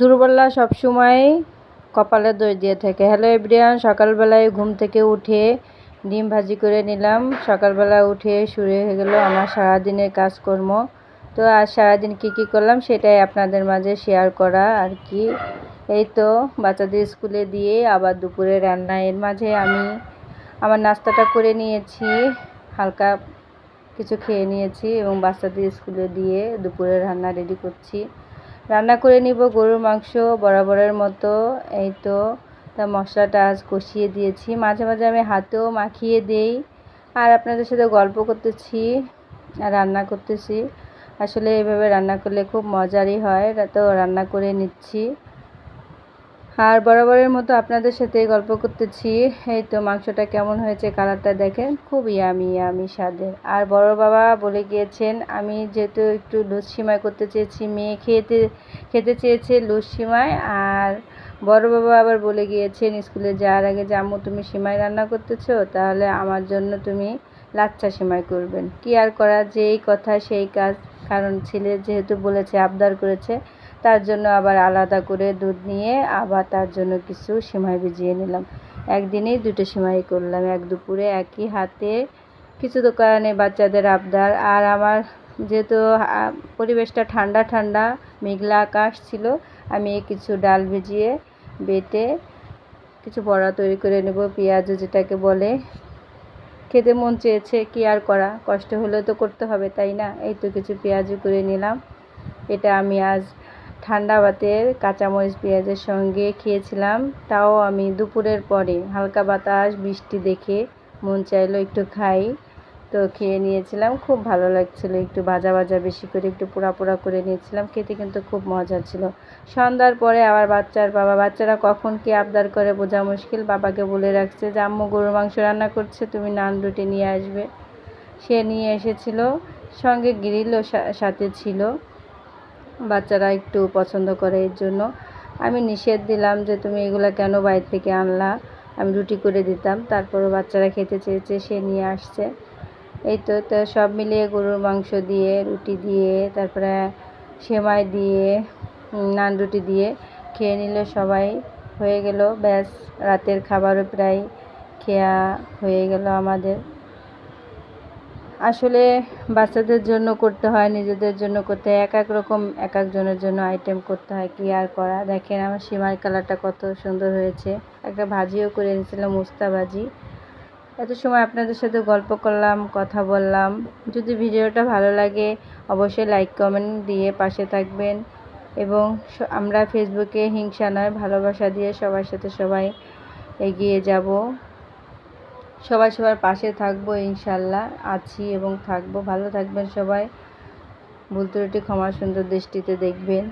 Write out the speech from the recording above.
দুর্বলরা সবসময় কপালে দোষ দিয়ে থাকে। হ্যালো এভরিয়ান সকালবেলায় ঘুম থেকে উঠে ডিম ভাজি করে নিলাম। সকালবেলা উঠে শুরু হয়ে গেল আমার সারাদিনের কাজকর্ম। তো আজ সারাদিন কি কি করলাম সেটাই আপনাদের মাঝে শেয়ার করা আর কি। এই তো বাচ্চাদের স্কুলে দিয়ে আবার দুপুরে রান্না। এর মাঝে আমি আমার নাস্তাটা করে নিয়েছি, হালকা কিছু খেয়ে নিয়েছি এবং বাচ্চাদের স্কুলে দিয়ে দুপুরে রান্না রেডি করছি। রান্না করে নিব গরুর মাংস বরাবরের মতো। এই তো, তা মশলাটা আজ কষিয়ে দিয়েছি। মাঝে মাঝে আমি হাতেও মাখিয়ে দেই। আর আপনাদের সাথে গল্প করতেছি, আর রান্না করতেছি। আসলে এভাবে রান্না করলে খুব মজারই হয়। তো রান্না করে নিচ্ছি। আর বরাবরের মতো আপনাদের সাথে গল্প করতেছি। এই তো মাংসটা কেমন হয়েছে কালারটা দেখেন, খুব ইয়ামি ইয়ামি স্বাদের। আর বড় বাবা বলে গিয়েছেন, আমি যেহেতু একটু লুজ সিমাই করতে চেয়েছি, মেয়ে খেতে খেতে চেয়েছে লুজ সিমাই। আর বড় বাবা আবার বলে গিয়েছেন, স্কুলে যাওয়ার আগে আম্মু তুমি সিমাই রান্না করতেছো, তাহলে আমার জন্য তুমি লাচ্চা সিমাই করবেন। কি আর করা, যেই কথা, সেই কাজ। কারণ ছেলে যেহেতু বলেছে, আবদার করেছে তার জন্য আবার আলাদা করে দুধ নিয়ে আবার তার জন্য কিছু সিমাই ভিজিয়ে নিলাম। একদিনেই দুটো সিমাই করলাম, এক দুপুরে একই হাতে। কিছু দোকানে বাচ্চাদের আবদার, আর আমার যেহেতু পরিবেশটা ঠান্ডা ঠান্ডা, মেঘলা আকাশ ছিল, আমি কিছু ডাল ভিজিয়ে বেটে কিছু বড়া তৈরি করে নেব, পেঁয়াজও যেটাকে বলে। খেতে মন চেয়েছে, কি আর করা? কষ্ট হলেও তো করতে হবে, তাই না? এই তো কিছু পেঁয়াজও করে নিলাম। এটা আমি আজ ঠান্ডা ভাতের কাঁচামরিচ পেঁয়াজের সঙ্গে খেয়েছিলাম, তাও আমি দুপুরের পরে। হালকা বাতাস, বৃষ্টি দেখে মন চাইলো একটু খাই, তো খেয়ে নিয়েছিলাম। খুব ভালো লাগছিল, একটু ভাজা ভাজা বেশি করে একটু পোড়া পোড়া করে নিয়েছিলাম, খেতে কিন্তু খুব মজা ছিল। সন্ধ্যার পরে আবার বাচ্চার বাবা, বাচ্চারা কখন কি আবদার করে বোঝা মুশকিল, বাবাকে বলে রাখছে যে, আম্মু গরুর মাংস রান্না করছে, তুমি নান রুটি নিয়ে আসবে। সে নিয়ে এসেছিল, সঙ্গে গ্রিলও সাথে ছিল। বাচ্চারা একটু পছন্দ করে এর জন্য। আমি নিষেধ দিলাম যে তুমি এগুলো কেন বাইরে থেকে আনলা? আমি রুটি করে দিতাম, তারপরও বাচ্চারা খেতে চেয়েছে, সে নিয়ে আসছে। এই তো তো সব মিলিয়ে গরুর মাংস দিয়ে, রুটি দিয়ে, তারপরে সেমাই দিয়ে নান রুটি দিয়ে খেয়ে নিলে সবাই। হয়ে গেল, ব্যাস, রাতের খাবারও প্রায় খেয়া হয়ে গেল আমাদের। আসলে বাচ্চাদের জন্য করতে হয়, নিজেদের জন্য করতে হয় এক এক রকম এক একজনের জন্য আইটেম করতে হয়, কি আর করা? দেখেন আমার সিমাই কালারটা কত সুন্দর হয়েছে। একটা ভাজিও করে এনেছিলাম, উস্তা ভাজি। এত সময় আপনাদের সাথে গল্প করলাম, কথা বললাম। যদি ভিডিওটা ভালো লাগে, অবশ্যই লাইক কমেন্ট দিয়ে পাশে থাকবেন। এবং আমরা ফেসবুকে হিংসা নয়, ভালোবাসা দিয়ে সবার সাথে সবাই এগিয়ে যাব। সবাই সবার পাশে থাকব, ইনশাল্লাহ। আছি এবং থাকব। ভালো থাকবেন সবাই। ভুল ত্রুটি ক্ষমা সুন্দর দৃষ্টিতে দেখবেন।